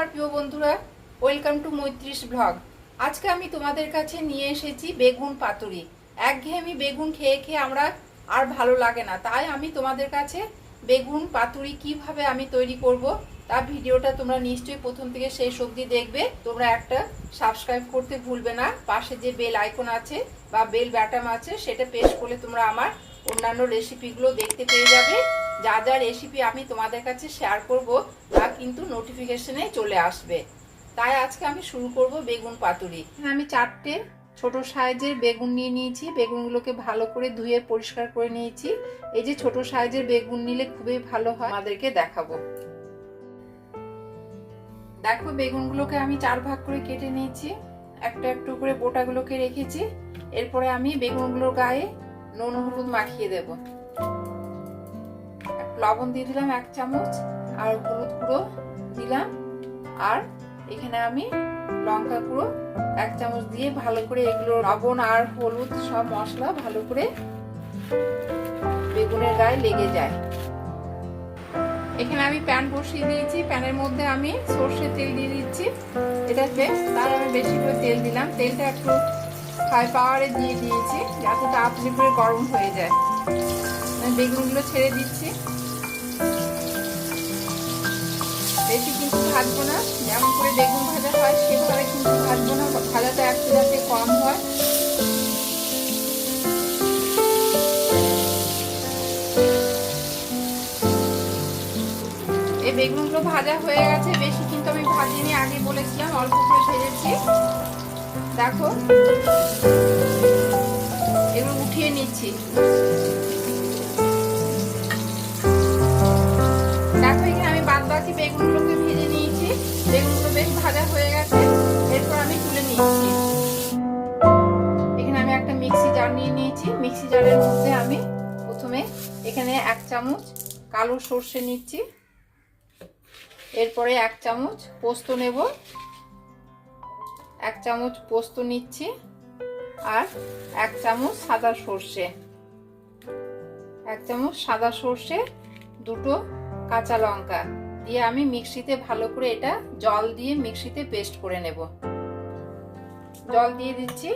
আমার প্রিয় বন্ধুরা, ওয়েলকাম টু মৈত্রিশ ব্লগ। আজকে আমি তোমাদের কাছে নিয়ে এসেছি বেগুন পাতুরি। একঘেয়েমি বেগুন খেয়ে খেয়ে আমরা আর ভালো লাগে না। তাই আমি তোমাদের কাছে বেগুন পাতুরি কীভাবে আমি তৈরি করব তার ভিডিওটা তোমরা নিশ্চয়ই প্রথম থেকে শেষ অবধি দেখবে। তোমরা একটা সাবস্ক্রাইব করতে ভুলবে না। পাশে যে বেল আইকন আছে বা বেল ব্যাটাম আছে, সেটা প্রেস করলে তোমরা আমার অন্যান্য রেসিপিগুলো দেখতে পেয়ে যাবে। যা যা রেসিপি আমি তোমাদের কাছে শেয়ার করব, তা কিন্তু নোটিফিকেশনে চলে আসবে। তাই আজকে আমি শুরু করব বেগুন পাতুরি। এখানে আমি চারটে ছোট সাইজের বেগুন নিয়ে নিয়েছি। বেগুনগুলোকে ভালো করে ধুয়ে পরিষ্কার করে নিয়েছি। এই যে ছোট সাইজের বেগুন নিলে খুবই ভালো হয়। আমাদেরকে দেখাবো। দেখো, বেগুনগুলোকে আমি চার ভাগ করে কেটে নিয়েছি। একটা একটু করে বোটাগুলোকে রেখেছি। এরপরে আমি বেগুনগুলোর গায়ে নুন হলুদ মাখিয়ে দেব। লবণ দিয়ে দিলাম এক চামচ, আর হলুদ গুঁড়ো দিলাম, আর এখানে আমি লঙ্কা গুঁড়ো এক চামচ দিয়ে ভালো করে এগুলো লবণ আর হলুদ সব মশলা ভালো করে বেগুনের গায়ে লেগে যায়। এখানে আমি প্যান বসিয়ে দিয়েছি, প্যানের মধ্যে আমি সর্ষে তেল দিয়ে দিচ্ছি। এটা বেশ তার আমি বেশি করে তেল দিলাম, তেলটা একটু হাই পাওয়ারে দিয়ে দিয়েছি, যাতে তাড়াতাড়ি করে গরম হয়ে যায়। বেগুনগুলো ছেড়ে দিচ্ছি। বেশি কিন্তু ভাজবো না। যেমন করে বেগুন ভাজা হয়, সেভাবে কিন্তু ভাজবো না। ভাজাটা একটু যাতে কম হয়। এই বেগুনগুলো ভাজা হয়ে গেছে। বেশি কিন্তু আমি ভাজিনি, আগে বলেছিলাম, অল্প করে ভেজেছি। দেখো। এগুলো উঠিয়ে নিচ্ছি। নিয়েছি। মিক্সি জারের মধ্যে আমি প্রথমে এখানে এক চামচ কালো সর্ষে নিচ্ছি। এরপরে এক চামচ পোস্ত নেব। এক চামচ পোস্ত নিচ্ছি আর এক চামচ সাদা সর্ষে। এক চামচ সাদা সর্ষে, দুটো কাঁচা লঙ্কা দিয়ে আমি মিক্সিতে ভালো করে এটা জল দিয়ে মিক্সিতে পেস্ট করে নেব। জল দিয়ে দিচ্ছি।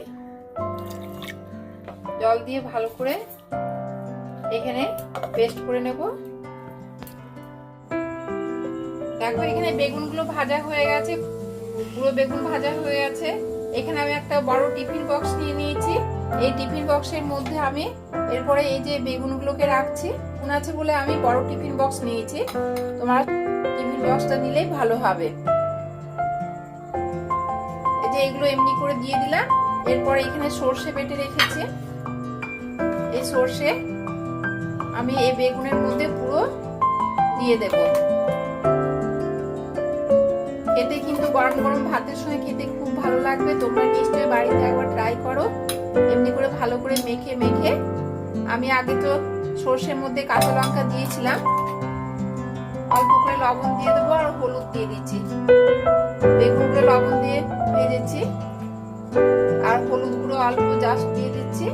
জল দিয়ে ভালো করে এখানে পেস্ট করে নেব। দেখো এখানে বেগুনগুলো ভাজা হয়ে গেছে পুরো বেগুন ভাজা হয়ে গেছে। এখানে আমি একটা বড় টিফিন বক্স নিয়ে নিয়েছি। এই টিফিন বক্সের মধ্যে আমি এরপরে এই যে বেগুনগুলোকে রাখছি আছে বলে আমি বড় টিফিন বক্স নিয়েছি। তোমার টিফিন বক্সটা নিলেই ভালো হবে। এই যে এগুলো এমনি করে দিয়ে দিলাম, এরপরে এখানে সর্ষে বেটে রেখেছি। এই সর্ষে আমি এই বেগুনের মধ্যে পুরো দিয়ে দেব। খেতে কিন্তু গরম গরম ভাতের সঙ্গে খেতে খুব ভালো লাগবে। তোমরা নিশ্চয়ই বাড়িতে একবার ট্রাই করো। এমনি করে ভালো করে মেখে মেখে আমি আগে তো সর্ষের মধ্যে কাঁচা লঙ্কা দিয়েছিলাম। অল্প করে লবণ দিয়ে দেবো আর হলুদ দিয়ে দিচ্ছি। বেগুনগুলো লবণ দিয়ে ভেজেছি। আর হলুদ গুঁড়ো অল্প জাস্ট দিয়ে দিচ্ছি।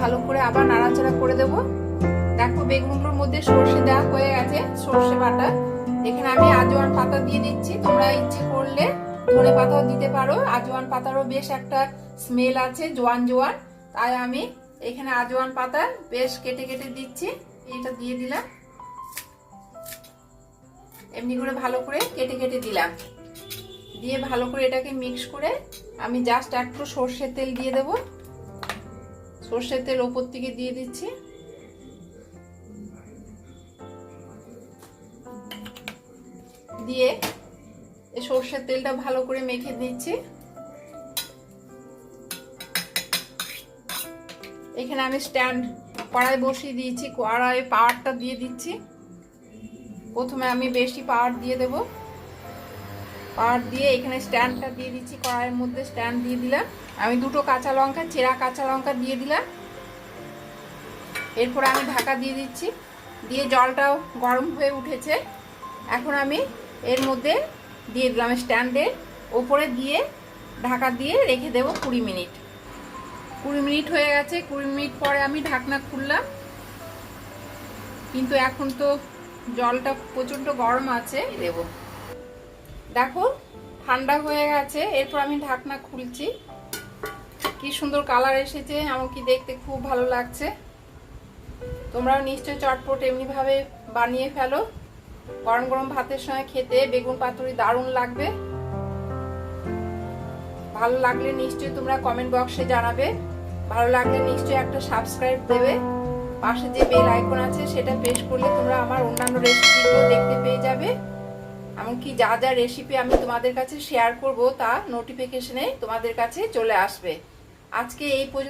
ভালো করে আবার নাড়াচাড়া করে দেবো। দেখো বেগুনগুলোর মধ্যে সর্ষে দেওয়া হয়ে গেছে, সর্ষে বাটা। এখানে আমি আজওয়ান পাতা দিয়ে দিচ্ছি, তোমরা ইচ্ছে করলে ধনে পাতাও দিতে পারো। আজওয়ান পাতারও বেশ একটা স্মেল আছে, জোয়ান জোয়ান। তাই আমি এখানে আজওয়ান পাতা বেশ কেটে কেটে দিচ্ছি এটা দিয়ে দিলাম। এমনি করে ভালো করে কেটে কেটে দিলাম। দিয়ে ভালো করে এটাকে মিক্স করে আমি জাস্ট একটু সর্ষের তেল দিয়ে দেব। সর্ষের তেল ওপর থেকে দিয়ে দিচ্ছি। দিয়ে এই সর্ষের তেলটা ভালো করে মেখে দিচ্ছি। এখানে আমি স্ট্যান্ড কড়াই বসিয়ে দিয়েছি, কড়াই পাওয়ারটা দিয়ে দিচ্ছি। প্রথমে আমি বেশি পাওয়ার দিয়ে দেব। পাওয়ার দিয়ে এখানে স্ট্যান্ডটা দিয়ে দিচ্ছি, কড়াইয়ের মধ্যে স্ট্যান্ড দিয়ে দিলাম। আমি দুটো কাঁচা লঙ্কা, চেরা কাঁচা লঙ্কা দিয়ে দিলাম। এরপরে আমি ঢাকা দিয়ে দিচ্ছি। দিয়ে জলটাও গরম হয়ে উঠেছে। এখন আমি এর মধ্যে দিয়ে দিলাম স্ট্যান্ডে। ওপরে দিয়ে ঢাকা দিয়ে রেখে দেবো কুড়ি মিনিট। কুড়ি মিনিট হয়ে গেছে। কুড়ি মিনিট পরে আমি ঢাকনা খুললাম। কিন্তু এখন তো জলটা প্রচণ্ড গরম আছে, দেব। দেখো, ঠান্ডা হয়ে গেছে, এরপর আমি ঢাকনা খুলছি। কি সুন্দর কালার এসেছে এমনকি দেখতে খুব ভালো লাগছে। তোমরাও নিশ্চয় চটপট এমনিভাবে বানিয়ে ফেলো। গরম গরম ভাতের সঙ্গে খেতে বেগুন পাতুরি দারুণ লাগবে। ভালো লাগলে নিশ্চয়ই তোমরা কমেন্ট বক্সে জানাবে। ভালো লাগলে নিশ্চয়ই একটা সাবস্ক্রাইব দেবে। পাশে যে বেল আইকন আছে, সেটা প্রেস করলে তোমরা আমার অন্যান্য রেসিপিগুলো দেখতে পেয়ে যাবে। এমনকি যা যা রেসিপি আমি তোমাদের কাছে শেয়ার করব তা নোটিফিকেশনে তোমাদের কাছে চলে আসবে। আজকে এই পর্যন্ত